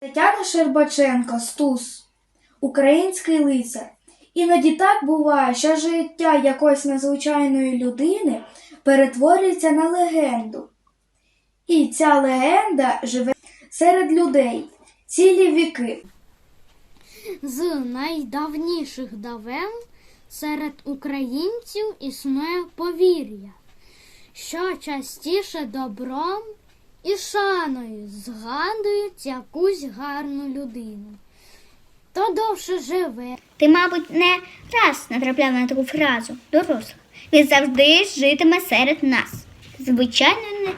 Тетяна Щербаченко, Стус, український лицар. Іноді так буває, що життя якоїсь незвичайної людини перетворюється на легенду. І ця легенда живе серед людей цілі віки. З найдавніших давен серед українців існує повір'я, що частіше добром і шаною згадують якусь гарну людину, то довше живе. Ти, мабуть, не раз натрапляв на таку фразу дорослих. Він завжди житиме серед нас. Звичайно, не,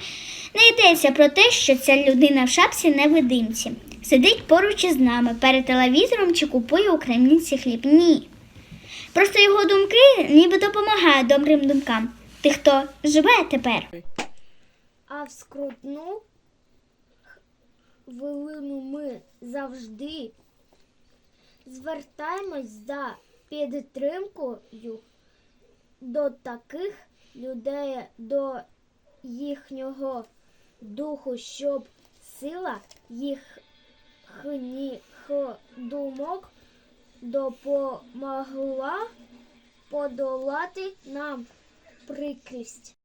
не йдеться про те, що ця людина в шапці невидимці. Сидить поруч із нами перед телевізором чи купує у крамниці хліб. Ні. Просто його думки ніби допомагають добрим думкам. Тих, хто живе тепер. А в скрутну хвилину ми завжди звертаємось за підтримкою до таких людей, до їхнього духу, щоб сила їхніх думок допомогла подолати нам прикрість.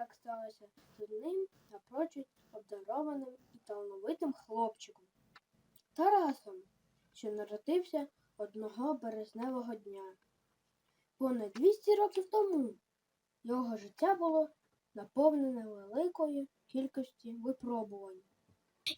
Так сталося з одним напрочуд обдарованим і талановитим хлопчиком Тарасом, що народився одного березневого дня. Понад 200 років тому його життя було наповнене великою кількістю випробувань.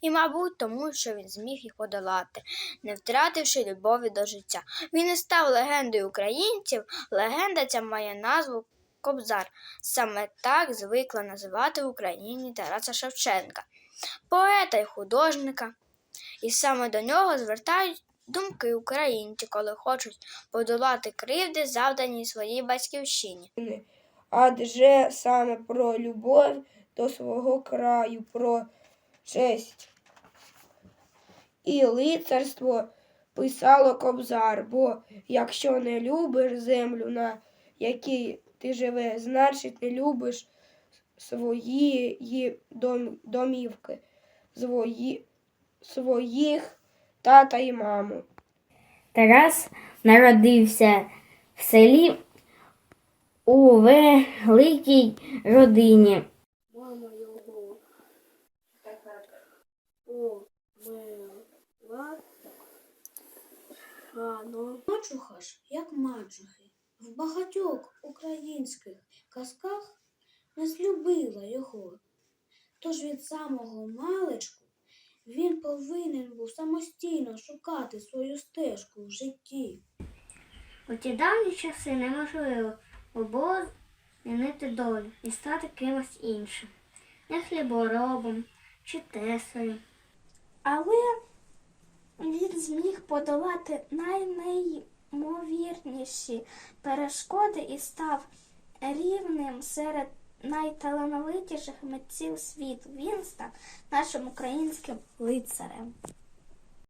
І, мабуть, тому, що він зміг їх подолати, не втративши любові до життя. Він і став легендою українців. Легенда ця має назву Кобзар. Саме так звикла називати в Україні Тараса Шевченка, поета і художника. І саме до нього звертають думки українці, коли хочуть подолати кривди, завдані своїй батьківщині. адже саме про любов до свого краю, про честь і лицарство писало Кобзар, бо якщо не любиш землю, на якій ти живеш, значить не любиш свої дом- домівки, свої, своїх тата і маму. Тарас народився в селі у великій родині. Мама його померла рано. Мачуха ж, як мачухи, в багатьох українських казках не злюбила його. Тож від самого маличку він повинен був самостійно шукати свою стежку в житті. У ті давні часи неможливо було змінити долю і стати кимось іншим, не хліборобом чи тесарем. Але він зміг подолати найнеймовірніші перешкоди і став рівним серед найталановитіших митців світу. Він став нашим українським лицарем.